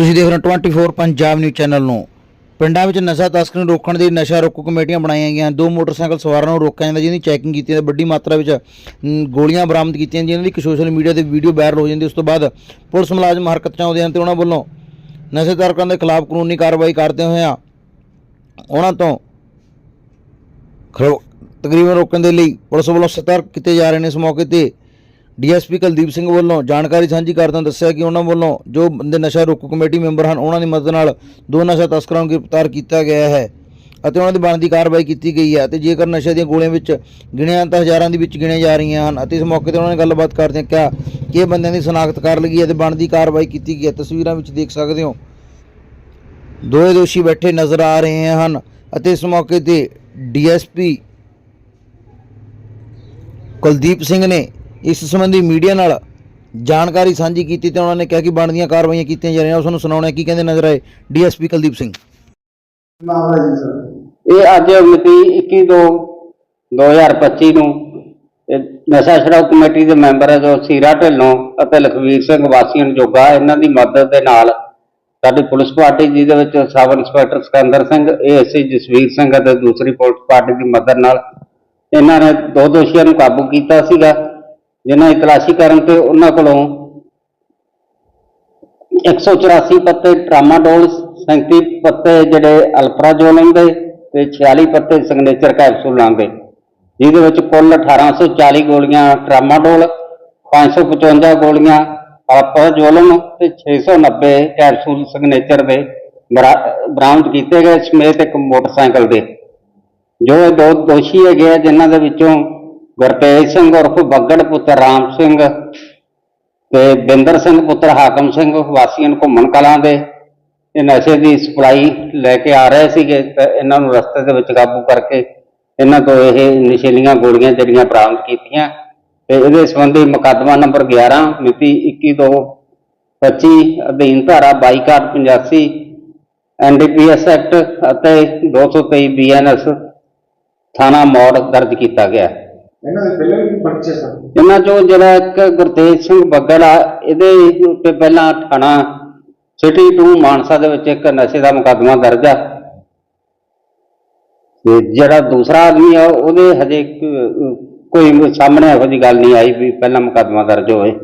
ਤੁਸੀਂ ਦੇਖ ਰਹੇ ਹੋ 24 ਪੰਜਾਬ ਨਿਊਜ਼ ਚੈਨਲ ਨੂੰ। ਪਿੰਡਾਂ ਵਿੱਚ ਨਸ਼ਾ ਤਸਕਰੀ ਨੂੰ ਰੋਕਣ ਦੇ ਲਈ ਨਸ਼ਾ ਰੋਕੂ ਕਮੇਟੀਆਂ ਬਣਾਈਆਂ ਗਈਆਂ। ਦੋ ਮੋਟਰਸਾਈਕਲ ਸਵਾਰਾਂ ਨੂੰ ਰੋਕਿਆ ਜਾਂਦਾ, ਜਿਹਦੀ ਚੈਕਿੰਗ ਕੀਤੀ ਜਾਂਦੀ, ਵੱਡੀ ਮਾਤਰਾ ਵਿੱਚ ਗੋਲੀਆਂ ਬਰਾਮਦ ਕੀਤੀਆਂ ਜਿਨ੍ਹਾਂ ਦੀ ਇੱਕ ਸੋਸ਼ਲ ਮੀਡੀਆ ਤੇ ਵੀਡੀਓ ਵਾਇਰਲ ਹੋ ਜਾਂਦੀ ਉਸ ਤੋਂ ਬਾਅਦ ਪੁਲਿਸ ਮੁਲਾਜ਼ਮ ਹਰਕਤ 'ਚ ਆਉਂਦੇ ਹਨ ਤੇ ਉਹਨਾਂ ਵੱਲੋਂ ਨਸ਼ੇ ਤਸਕਰਾਂ ਦੇ ਖਿਲਾਫ ਕਾਨੂੰਨੀ ਕਾਰਵਾਈ ਕਰਦੇ ਹੋਇਆਂ ਉਹਨਾਂ ਤੋਂ ਖਰੋ, ਤਕਰੀਬਨ ਰੋਕਣ ਦੇ ਲਈ ਪੁਲਿਸ ਵੱਲੋਂ ਸਤਰਕ ਕੀਤੇ ਜਾ ਰਹੇ ਨੇ ਇਸ ਮੌਕੇ ਤੇ। ਡੀਐਸਪੀ ਕੁਲਦੀਪ ਸਿੰਘ ਵੱਲੋਂ ਜਾਣਕਾਰੀ ਸਾਂਝੀ ਕਰਦਿਆਂ ਦੱਸਿਆ ਕਿ ਉਹਨਾਂ ਵੱਲੋਂ ਜੋ ਬੰਦੇ ਨਸ਼ਾ ਰੋਕੂ ਕਮੇਟੀ ਮੈਂਬਰ ਹਨ, ਉਹਨਾਂ ਦੀ ਮਦਦ ਨਾਲ ਦੋ ਨਸ਼ਾ ਤਸਕਰਾਂ ਨੂੰ ਗ੍ਰਿਫਤਾਰ ਕੀਤਾ ਗਿਆ ਹੈ ਅਤੇ ਉਹਨਾਂ ਦੀ ਬਣਦੀ ਕਾਰਵਾਈ ਕੀਤੀ ਗਈ ਹੈ ਅਤੇ ਜੇਕਰ ਨਸ਼ੇ ਦੀਆਂ ਗੋਲੀਆਂ ਵਿੱਚ ਗਿਣਿਆ ਤਾਂ ਹਜ਼ਾਰਾਂ ਦੇ ਵਿੱਚ ਗਿਣੀਆਂ ਜਾ ਰਹੀਆਂ ਹਨ ਅਤੇ ਇਸ ਮੌਕੇ ਤੇ ਉਹਨਾਂ ਨੇ ਗੱਲਬਾਤ ਕਰਦਿਆਂ ਕਿਹਾ ਕਿ ਇਹ ਬੰਦਿਆਂ ਦੀ ਸ਼ਨਾਖਤ ਕਰ ਲਈ ਹੈ ਤੇ ਬਣਦੀ ਕਾਰਵਾਈ ਕੀਤੀ ਗਈ ਹੈ। ਤਸਵੀਰਾਂ ਵਿੱਚ ਦੇਖ ਸਕਦੇ ਹੋ। ਦੋਏ ਦੋਸ਼ੀ ਬੈਠੇ ਨਜ਼ਰ ਆ ਰਹੇ ਹਨ ਅਤੇ ਇਸ ਮੌਕੇ ਤੇ ਡੀਐਸਪੀ ਕੁਲਦੀਪ ਸਿੰਘ ਨੇ ਇਸ ਸੰਬੰਧੀ ਮੀਡੀਆ ਨਾਲ ਜਾਣਕਾਰੀ ਸਾਂਝੀ ਕੀਤੀ ਤੇ ਉਹਨਾਂ ਨੇ ਕਿਹਾ ਕਿ ਬਣਦੀਆਂ ਕਾਰਵਾਈਆਂ ਕੀਤੀਆਂ ਜਾ ਰਹੀਆਂ। ਉਸ ਨੂੰ ਸੁਣਾਉਣਾ ਕੀ ਕਹਿੰਦੇ ਨਜ਼ਰ ਆਏ ਡੀਐਸਪੀ ਕੁਲਦੀਪ ਸਿੰਘ। ਮਾਮਲਾ ਜੀ ਸਰ ਇਹ ਅੱਜ ਮਿਤੀ 21 ਦੋ 2025 ਨੂੰ ਇਹ ਨਸ਼ਾ ਛਡਾਊ ਕਮੇਟੀ ਦੇ ਮੈਂਬਰ ਜੋ ਸੀਰਾ ਢਿੱਲੋਂ ਅਤੇ ਲਖਵੀਰ ਸਿੰਘ ਵਾਸੀਆਂ ਜੋਗਾ ਇਹਨਾਂ ਦੀ ਮਦਦ ਦੇ ਨਾਲ ਸਾਡੀ ਪੁਲਿਸ ਪਾਰਟੀ, ਜਿਹਦੇ ਵਿੱਚ sub inspector Sikandar Singh, ASI Jasvir Singh ਅਤੇ ਦੂਸਰੀ ਪੁਲਿਸ ਪਾਰਟੀ ਦੀ ਮਦਦ ਨਾਲ ਇਹਨਾਂ ਨੇ ਦੋ ਦੋਸ਼ੀਆਂ ਨੂੰ ਕਾਬੂ ਕੀਤਾ ਸੀਗਾ। ਜਿਨ੍ਹਾਂ ਦੀ ਤਲਾਸ਼ੀ ਕਰਨ ਤੇ ਉਹਨਾਂ ਕੋਲੋਂ 184 ਪੱਤੇ ਟਰਾਮਾਡੋਲ 37 ਪੱਤੇ ਜਿਹੜੇ ਅਲਪਰਾਜੋਲਮ ਦੇ ਤੇ 46 ਪੱਤੇ ਸਿਗਨੇਚਰ ਕੈਪਸੂਲਾਂ ਦੇ ਜਿਹਦੇ ਵਿੱਚ ਕੁੱਲ 1840 ਗੋਲੀਆਂ ਟਰਾਮਾਡੋਲ 555 ਗੋਲੀਆਂ ਅਲਪਰਾਜੋਲਮ ਤੇ 690 ਕੈਪਸੂਲ ਸਿਗਨੇਚਰ ਦੇ ਬਰਾ- ਬਰਾਮਦ ਕੀਤੇ ਗਏ ਸਮੇਤ ਇੱਕ ਮੋਟਰਸਾਈਕਲ ਦੇ। ਜੋ ਦੋ ਦੋਸ਼ੀ ਹੈਗੇ ਆ, ਜਿਨ੍ਹਾਂ ਦੇ ਵਿੱਚੋਂ ਗੁਰਤੇਜ ਸਿੰਘ ਉਰਫ ਬੱਗੜ ਪੁੱਤਰ ਰਾਮ ਸਿੰਘ ਤੇ ਬਿੰਦਰ ਸਿੰਘ ਪੁੱਤਰ ਹਾਕਮ ਸਿੰਘ ਵਾਸੀਆਂ ਨੂੰ ਘੁੰਮਣ ਕਲਾਂ ਦੇ। ਇਹ ਨਸ਼ੇ ਦੀ ਸਪਲਾਈ ਲੈ ਕੇ ਆ ਰਹੇ ਸੀਗੇ ਤੇ ਇਹਨਾਂ ਨੂੰ ਰਸਤੇ ਦੇ ਵਿੱਚ ਕਾਬੂ ਕਰਕੇ ਇਹਨਾਂ ਤੋਂ ਇਹ ਨਸ਼ੀਲੀਆਂ ਗੋਲੀਆਂ ਜਿਹੜੀਆਂ ਬਰਾਮਦ ਕੀਤੀਆਂ ਤੇ ਇਹਦੇ ਸੰਬੰਧੀ ਮੁਕੱਦਮਾ ਨੰਬਰ 11 ਮਿਤੀ 21 ਤੋਂ 25 ਅਧੀਨ ਧਾਰਾ 2285 ਐਨਡੀਪੀਐਸ ਐਕਟ ਅਤੇ 223 ਬੀਐਨਐਸ ਥਾਣਾ ਮੌੜ ਦਰਜ ਕੀਤਾ ਗਿਆ। ਇਹਨਾਂ ਦੇ ਪਹਿਲਾਂ ਵੀ ਪਰਚੇ ਸਨ। ਇਹਨਾਂ ਚੋਂ ਜਿਹੜਾ ਇੱਕ ਗੁਰਤੇਜ ਸਿੰਘ ਬੱਗੜ ਆ, ਇਹਦੇ ਉੱਤੇ ਪਹਿਲਾਂ ਥਾਣਾ ਸਿਟੀ 2 ਮਾਨਸਾ ਦੇ ਵਿੱਚ ਇੱਕ ਨਸ਼ੇ ਦਾ ਮੁਕੱਦਮਾ ਦਰਜ ਆ। ਤੇ ਜਿਹੜਾ ਦੂਸਰਾ ਆਦਮੀ ਆ, ਉਹਦੇ ਹਜੇ ਕੋਈ ਸਾਹਮਣੇ ਇਹੋ ਜਿਹੀ ਗੱਲ ਨਹੀਂ ਆਈ ਵੀ ਪਹਿਲਾਂ ਮੁਕੱਦਮਾ ਦਰਜ ਹੋਵੇ।